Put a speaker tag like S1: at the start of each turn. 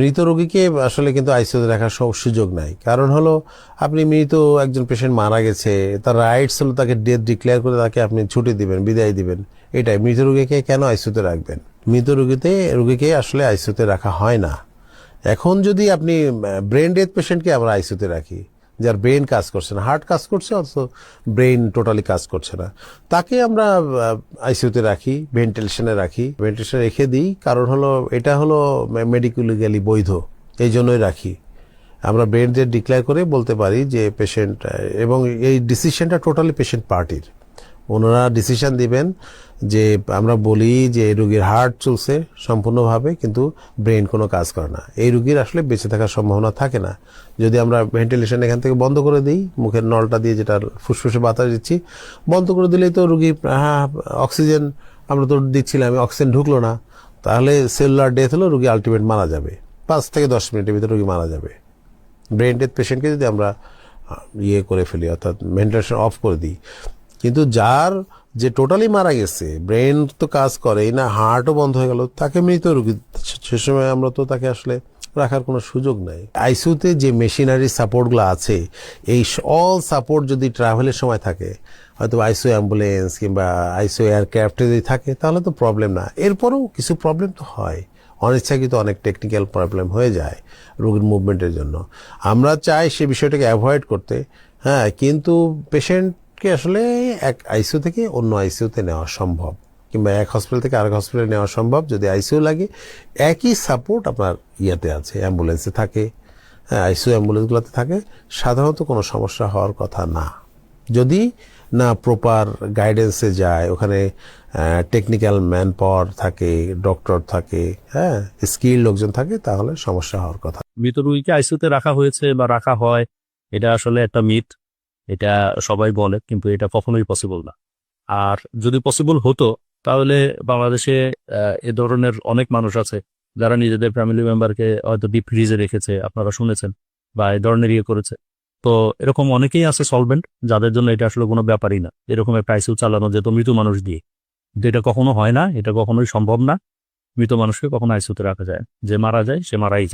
S1: মৃত রোগীকে আসলে কিন্তু আইসিউতে রাখার সুযোগ নাই। কারণ হলো, আপনি মৃত একজন পেশেন্ট মারা গেছে, তার রাইটস হলো তাকে ডেথ ডিক্লেয়ার করে তাকে আপনি ছুটি দিবেন, বিদায় দিবেন। এটাই, মৃত রোগীকে কেন আইসিউতে রাখবেন? মৃত রোগীতে, রোগীকে আসলে আইসিউতে রাখা হয় না। এখন যদি আপনি ব্রেন ডেথ পেশেন্টকে আমরা আইসিউতে রাখি যার ব্রেন কাজ করছে না, হার্ট কাজ করছে, অথচ ব্রেন টোটালি কাজ করছে না। তাকে আমরা আইসিউতে রাখি, ভেন্টিলেশনে রাখি। ভেন্টিলেশনে রেখে দিই, কারণ হলো, এটা হলো মেডিকুলিক্যালি বৈধ এই জন্যই রাখি। আমরা ব্রেন ডেথ ডিক্লেয়ার করে বলতে পারি যে, পেশেন্ট, এবং এই ডিসিশনটা টোটালি পেশেন্ট পার্টির। ওনারা ডিসিশন দিবেন যে আমরা বলি যে রুগীর হার্ট চলছে সম্পূর্ণভাবে, কিন্তু ব্রেন কোনো কাজ করে না। এই রুগীর আসলে বেঁচে থাকার সম্ভাবনা থাকে না। যদি আমরা ভেন্টিলেশন এখান থেকে বন্ধ করে দিই, মুখের নলটা দিয়ে যেটা ফুসফুসে বাতাস দিচ্ছি, বন্ধ করে দিলেই তো রুগী হ্যাঁ অক্সিজেন আমরা তো দিচ্ছিলাম অক্সিজেন ঢুকলো না। তাহলে সেলুলার ডেথ হলো রুগী আলটিমেট মারা যাবে। পাঁচ থেকে দশ মিনিটের ভিতরে রুগী মারা যাবে। ব্রেন ডেথ পেশেন্টকে যদি আমরা ইয়ে করে ফেলি, অর্থাৎ ভেন্টিলেশন অফ করে দিই কিন্তু যার যে টোটালি মারা গেছে ব্রেন তো কাজ করে না হার্টও বন্ধ হয়ে গেল, তাকে মৃত রোগী, সে সময় আমরা তো তাকে আসলে রাখার কোনো সুযোগ নাই। আইসিউতে যে মেশিনারি সাপোর্টগুলো আছে, এই অল সাপোর্ট যদি ট্রাভেলের সময় থাকে, হয়তো আইসিউ অ্যাম্বুলেন্স কিংবা আইসিউ এয়ারক্রাফটে যদি থাকে, তাহলে তো প্রবলেম না। এরপরেও কিছু প্রবলেম তো হয়। অনিচ্ছাকৃত অনেক টেকনিক্যাল প্রবলেম হয়ে যায় রোগীর মুভমেন্টের জন্য। আমরা চাই সে বিষয়টাকে অ্যাভয়েড করতে হ্যাঁ কিন্তু পেশেন্টকে আসলে এক আইসিইউ থেকে অন্য আইসিইউতে নেওয়া সম্ভব? কিংবা এক হসপিটাল থেকে আরেক হসপিটালে নেওয়া সম্ভব? যদি আইসিইউ লাগে, একই সাপোর্ট আপনার ইয়েতে আছে অ্যাম্বুলেন্সে থাকে। হ্যাঁ আইসিইউ অ্যাম্বুলেন্সগুলোতে থাকে। সাধারণত কোনো সমস্যা হওয়ার কথা না। যদি না প্রপার গাইডেন্সে যায়, ওখানে টেকনিক্যাল ম্যান পাওয়ার থাকে ডক্টর থাকে হ্যাঁ স্কিল লোকজন থাকে, তাহলে সমস্যা হওয়ার কথা।
S2: মৃত রোগীকে আইসিউতে রাখা হয়েছে বা রাখা হয়, এটা আসলে একটা মিথ এটা সবাই বলে, কিন্তু এটা কখনোই পসিবল না। আর যদি পসিবল হতো, তাহলে বাংলাদেশে এ ধরনের অনেক মানুষ আছে, যারা নিজেদের ফ্যামিলি মেম্বারকে হয়তো ডিপ ফ্রিজে রেখেছে, আপনারা শুনেছেন, বা এ ধরনের ইয়ে করেছে। তো এরকম অনেকেই আছে সলভেন্ট যাদের জন্য এটা আসলে কোনো ব্যাপারই না। এরকম একটা আইসিউ চালানো যেত মৃত মানুষ দিয়ে। কিন্তু এটা কখনো হয় না, এটা কখনোই সম্ভব না। মৃত মানুষকে কখনো আইসিউতে রাখা যায় যে মারা যায়, সে মারাই যায়।